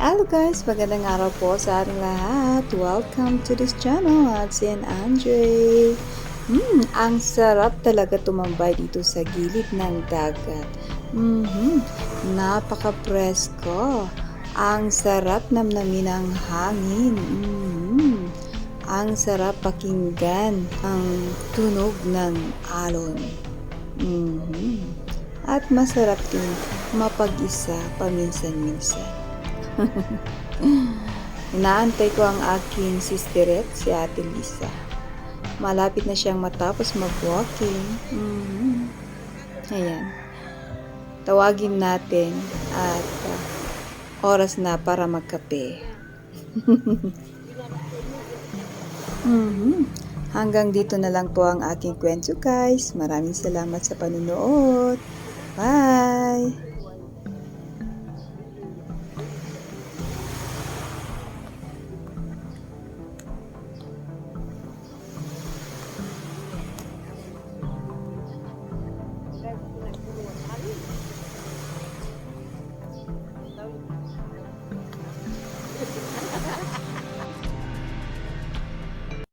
Hello guys! Magandang araw po sa ating lahat. Welcome to this channel at si Andre. Hmm, ang sarap talaga tumambay dito sa gilid ng dagat. Mhm, napaka-presko. Ang sarap namnamin ng hangin. Mhm. Ang sarap pakinggan ang tunog ng alon. Mhm. At masarap din mapag-isa paminsan-minsan. Inaantay ko ang aking sisteret, si Ate Lisa. Malapit na siyang matapos mag-walking. Mhm. Ayan. Tawagin natin at ah, oras na para magkape. Mhm. Hanggang dito na lang po ang aking kwento guys. Maraming salamat sa panunood. Bye!